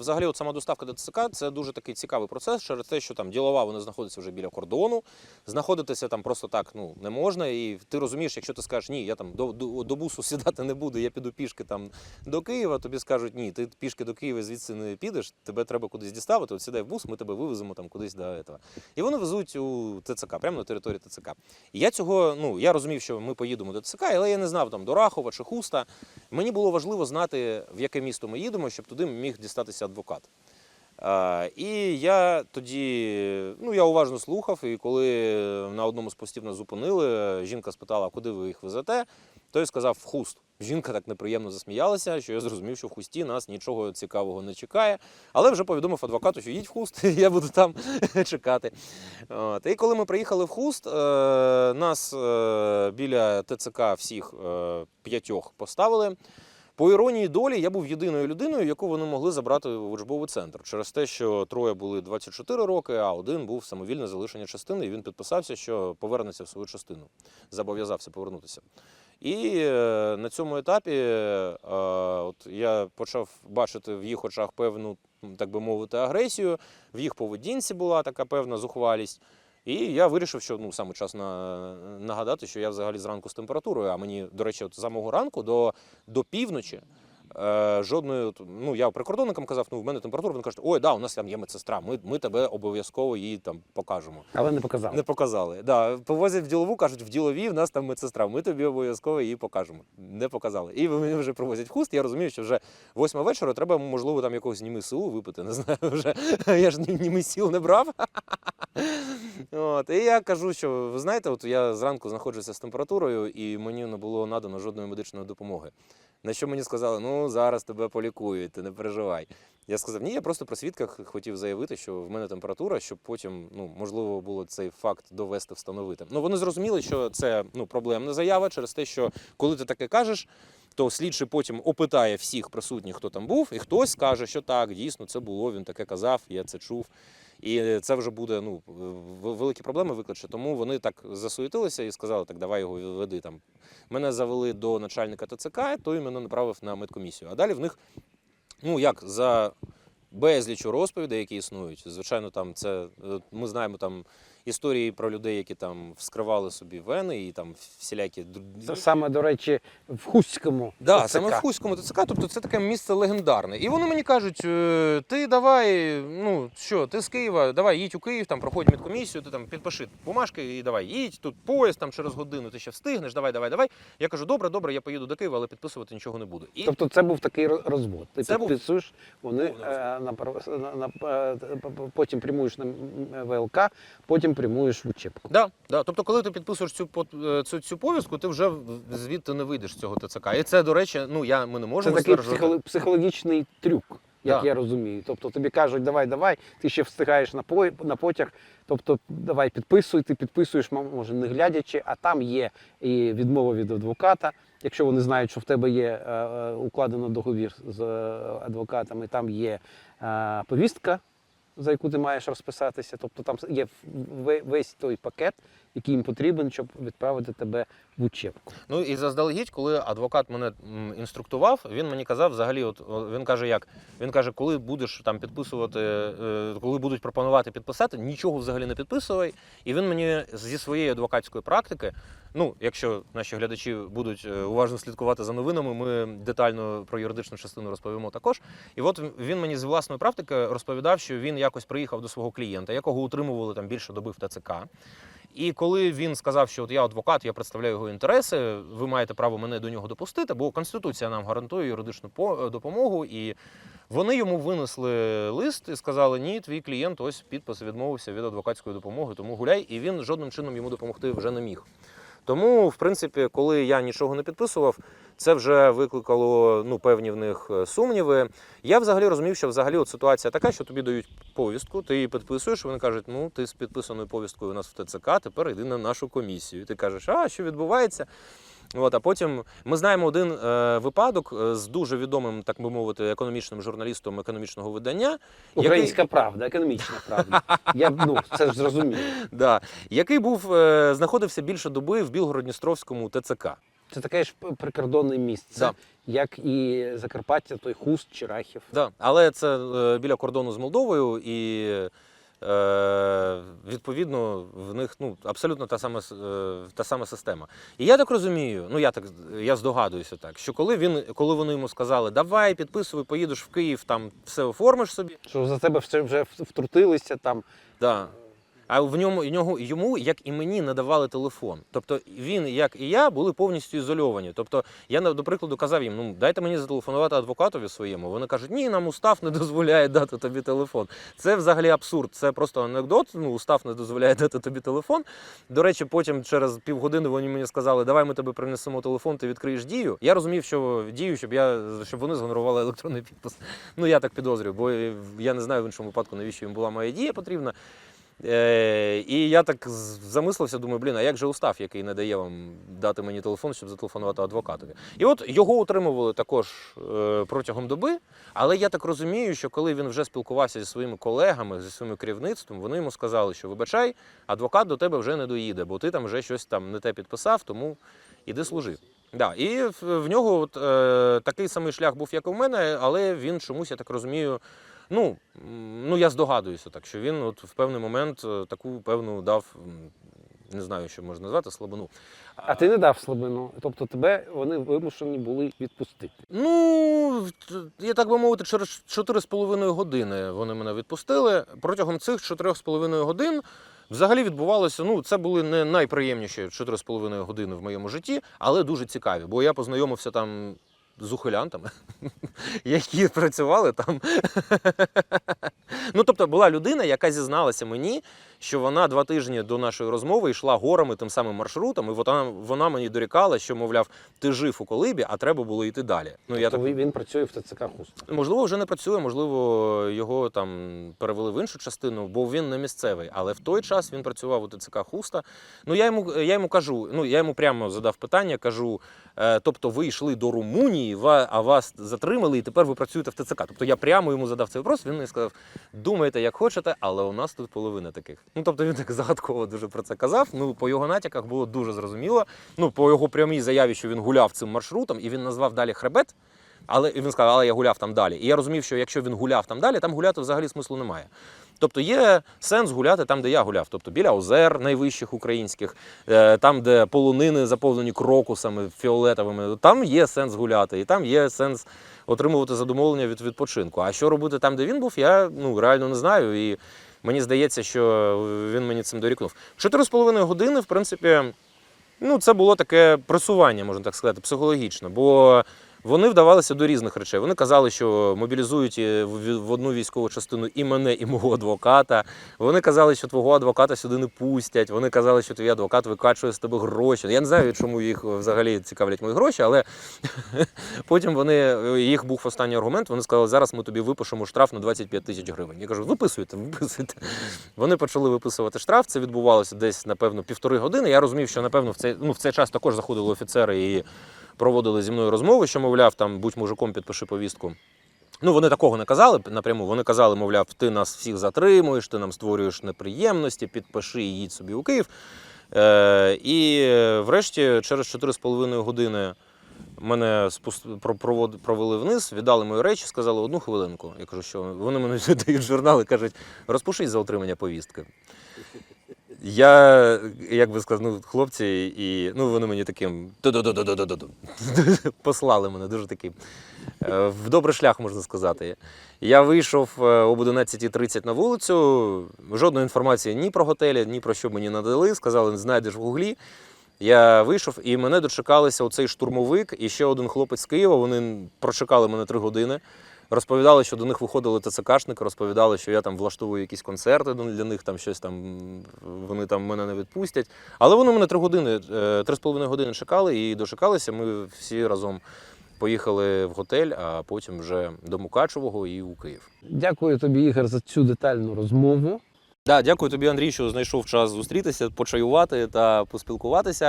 Взагалі, от сама доставка до ТЦК це дуже такий цікавий процес через те, що там ділова вони знаходяться вже біля кордону. Знаходитися там просто так ну не можна. І ти розумієш, якщо ти скажеш ні, я там до, до, до бусу сідати не буду, я піду пішки там до Києва. Тобі скажуть ні, ти пішки до Києва звідси не підеш, тебе треба кудись діставити. От сідай в бус, ми тебе вивеземо там кудись до этого. І вони везуть у ТЦК, прямо на території ТЦК. І я цього, ну я розумів, що ми поїдемо до ТЦК, але я не знав там до Рахова чи Хуста. Мені було важливо знати, в яке місто ми їдемо, щоб туди міг дістатися адвокат. А, і я тоді ну, я уважно слухав, і коли на одному з постів нас зупинили, жінка спитала, куди ви їх везете, той сказав в хуст. Жінка так неприємно засміялася, що я зрозумів, що в хусті нас нічого цікавого не чекає. Але вже повідомив адвокату, що їдь в хуст, я буду там чекати. От. І коли ми приїхали в хуст, е, нас е, біля ТЦК всіх е, п'ятьох поставили. По іронії долі, я був єдиною людиною, яку вони могли забрати в учбовий центр через те, що троє були 24 роки, а один був самовільне залишення частини, і він підписався, що повернеться в свою частину, зобов'язався повернутися. І е, на цьому етапі е, от я почав бачити в їх очах певну, так би мовити, агресію, в їх поведінці була така певна зухвалість. І я вирішив, що ну саме час на, нагадати, що я взагалі зранку з температурою. А мені, до речі, от з самого ранку до, до півночі жодної. Ну я прикордонникам казав, ну в мене температура. Вони кажуть, ой, да, у нас там є медсестра. Ми, ми тебе обов'язково її там покажемо. Але не показав. Не показали. Да, повозять в ділову, кажуть, в діловій в нас там медсестра. Ми тобі обов'язково її покажемо. Не показали. І мені вже привозять хуст. Я розумію, що вже восьма вечора треба, можливо, там якогось німи силу випити. Не знаю, вже я ж ні- німи сіл не брав. От, і я кажу, що ви знаєте, от я зранку знаходжуся з температурою, і мені не було надано жодної медичної допомоги. На що мені сказали, ну зараз тебе полікують, ти не переживай. Я сказав, ні, я просто при свідках хотів заявити, що в мене температура, щоб потім ну, можливо було цей факт довести, встановити. Ну вони зрозуміли, що це ну, проблемна заява через те, що коли ти таке кажеш, то слідчий потім опитає всіх присутніх, хто там був, і хтось скаже, що так, дійсно це було, він таке казав, я це чув. І це вже буде ну, великі проблеми викличе. Тому вони так засуетилися і сказали, так давай його веди там. Мене завели до начальника ТЦК, той мене направив на медкомісію. А далі в них, ну як, за безліч розповідей, які існують. Звичайно, там це е, ми знаємо там історії про людей, які там вскривали собі вени і там всілякі Це саме, до речі, в Хустському. Да, ТЦК. саме в Хуському ТЦК, тобто це таке місце легендарне. І вони мені кажуть: е, ти давай, ну що, ти з Києва, давай їдь у Київ, там проходь медкомісію, ти там підпиши бумажки і давай їдь. Тут поїзд там через годину, ти ще встигнеш, давай, давай, давай. Я кажу, добре, добре, я поїду до Києва, але підписувати нічого не буду. І Тобто це був такий розвод. Ти Це підписуєш, вони е, на, на, на, е, потім прямуєш на ВЛК, потім прямуєш в учебку. Да, да. Тобто, коли ти підписуєш цю е, цю, цю повістку, ти вже звідти не вийдеш з цього ТЦК. І це, до речі, ну я ми не Це такий стверджувати. психоло- психологічний трюк, як Да. я розумію. Тобто тобі кажуть, давай, давай, ти ще встигаєш на, по, на потяг, тобто давай підписуй, ти підписуєш, може, не глядячи, а там є і відмова від адвоката. Якщо вони знають, що в тебе є е, е, укладено договір з е, адвокатами, там є е, повістка, за яку ти маєш розписатися. Тобто там є весь той пакет, який їм потрібен, щоб відправити тебе в учебку. Ну і заздалегідь, коли адвокат мене інструктував, він мені казав взагалі, от він каже, як він каже, коли будеш там підписувати, е, коли будуть пропонувати підписати, нічого взагалі не підписувай. І він мені зі своєї адвокатської практики. Ну, якщо наші глядачі будуть е, уважно слідкувати за новинами, ми детально про юридичну частину розповімо також. І от він мені з власної практики розповідав, що він якось приїхав до свого клієнта, якого утримували там більше доби в ТЦК. І коли він сказав, що от я адвокат, я представляю його інтереси, ви маєте право мене до нього допустити, бо Конституція нам гарантує юридичну е, допомогу. І вони йому винесли лист і сказали: ні, твій клієнт ось підпис відмовився від адвокатської допомоги, тому гуляй. І він жодним чином йому допомогти вже не міг. Тому, в принципі, коли я нічого не підписував, це вже викликало ну, певні в них е, сумніви. Я взагалі розумів, що взагалі от ситуація така, що тобі дають повістку, ти її підписуєш, вони кажуть, ну ти з підписаною повісткою у нас в ТЦК, тепер йди на нашу комісію. І ти кажеш, а що відбувається? От, а потім ми знаємо один е, випадок е, з дуже відомим, так би мовити, економічним журналістом економічного видання, Українська правда, економічна правда. Я ну це ж зрозуміло. да, який був е, знаходився більше доби в Білгород-Дністровському ТЦК. Це таке ж прикордонне місце, Да. як і Закарпаття, той хуст чи Рахів. Да, але це е, біля кордону з Молдовою, і відповідно в них ну, абсолютно та сама, е, та сама система. І я так розумію, ну я так я здогадуюся так, що коли він, коли вони йому сказали, давай, підписуй, поїдеш в Київ, там все оформиш собі. Що за тебе все вже втрутилися там. Да. А в ньому, нього, йому, як і мені, не давали телефон. Тобто він, як і я, були повністю ізольовані. Тобто, я, до прикладу, казав їм: ну дайте мені зателефонувати адвокатові своєму. Вони кажуть, ні, нам устав не дозволяє дати тобі телефон. Це взагалі абсурд. Це просто анекдот. Ну, устав не дозволяє дати тобі телефон. До речі, потім через півгодини вони мені сказали, давай ми тобі принесемо телефон, ти відкриєш дію. Я розумів, що дію, щоб я щоб вони згенерували електронний підпис. Ну я так підозрюю, бо я не знаю в іншому випадку, навіщо їм була моя дія потрібна. Е, і я так замислився, думаю, блін, а як же устав, який не дає вам дати мені телефон, щоб зателефонувати адвокатові? І от його утримували також е, протягом доби, але я так розумію, що коли він вже спілкувався зі своїми колегами, зі своїм керівництвом, вони йому сказали, що вибачай, адвокат до тебе вже не доїде, бо ти там вже щось там не те підписав, тому іди служи. Да, і в, нього от, е, такий самий шлях був, як в мене, але він чомусь, я так розумію, Ну, ну я здогадуюся так, що він от в певний момент е, таку певну дав, не знаю, що можна назвати, слабину. А ти не дав слабину. Тобто тебе вони вимушені були відпустити. Ну, я так би мовити, через 4,5 години вони мене відпустили. Протягом цих 4,5 годин взагалі відбувалося. Ну, це були не найприємніші 4,5 години в моєму житті, але дуже цікаві, бо я познайомився там з ухилянтами, які працювали там. Ну, тобто, була людина, яка зізналася мені, що вона два тижні до нашої розмови йшла горами тим самим маршрутом, і вона, вона мені дорікала, що, мовляв, ти жив у колибі, а треба було йти далі. Ну, я так він працює в ТЦК хуст. Можливо, вже не працює, можливо, його там перевели в іншу частину, бо він не місцевий. Але в той час він працював у ТЦК Хуста. Ну я йому, я йому кажу, ну я йому прямо задав питання, кажу: е, тобто, ви йшли до Румунії, а вас затримали, і тепер ви працюєте в ТЦК. Тобто я прямо йому задав цей вопрос. Він мені сказав: думайте, як хочете, але у нас тут половина таких. Ну тобто він так загадково дуже про це казав. Ну по його натяках було дуже зрозуміло. Ну по його прямій заяві, що він гуляв цим маршрутом, і він назвав далі хребет. Але він сказав, але я гуляв там далі. І я розумів, що якщо він гуляв там далі, там гуляти взагалі смислу немає. Тобто є сенс гуляти там, де я гуляв, тобто біля озер найвищих українських, е, там, де полонини заповнені крокусами фіолетовими, там є сенс гуляти, і там є сенс отримувати задоволення від відпочинку. А що робити там, де він був, я ну реально не знаю. І мені здається, що він мені цим дорікнув. Чотири з половиною години, в принципі, ну, це було таке просування, можна так сказати, психологічно. Бо вони вдавалися до різних речей. Вони казали, що мобілізують е, в одну військову частину і мене, і мого адвоката. Вони казали, що твого адвоката сюди не пустять. Вони казали, що твій адвокат викачує з тебе гроші. Я не знаю, чому їх взагалі цікавлять мої гроші, але потім вони їх був останній аргумент. Вони сказали, зараз ми тобі випишемо штраф на 25 тисяч гривень. Я кажу, виписуйте, виписуйте. Вони почали виписувати штраф. Це відбувалося десь, напевно, півтори години. Я розумів, що напевно в цей ну в цей час також заходили офіцери і проводили зі мною розмови, що мовляв, там будь мужиком, підпиши повістку. Ну, вони такого не казали напряму. Вони казали, мовляв, ти нас всіх затримуєш, ти нам створюєш неприємності, підпиши і їдь собі у Київ. Е, і врешті, через 4,5 години мене спуст... провели вниз, віддали мої речі, сказали одну хвилинку. Я кажу, що вони мені дають журнал і кажуть, розпишись за отримання повістки. Я, як би сказав, ну, хлопці, і ну, вони мені таким послали мене дуже такий е, в добрий шлях, можна сказати. Я вийшов е, об 11.30 на вулицю. Жодної інформації ні про готелі, ні про що мені надали. Сказали, знайдеш в гуглі. Я вийшов і мене дочекалися оцей штурмовик і ще один хлопець з Києва. Вони прочекали мене три години. Розповідали, що до них виходили ТЦКшники, розповідали, що я там влаштовую якісь концерти для них, там щось там вони там мене не відпустять. Але вони мене три години, е, три з половиною години чекали і дочекалися. Ми всі разом поїхали в готель, а потім вже до Мукачевого і у Київ. Дякую тобі, Ігор, за цю детальну розмову. Да, дякую тобі, Андрій, що знайшов час зустрітися, почаювати та поспілкуватися.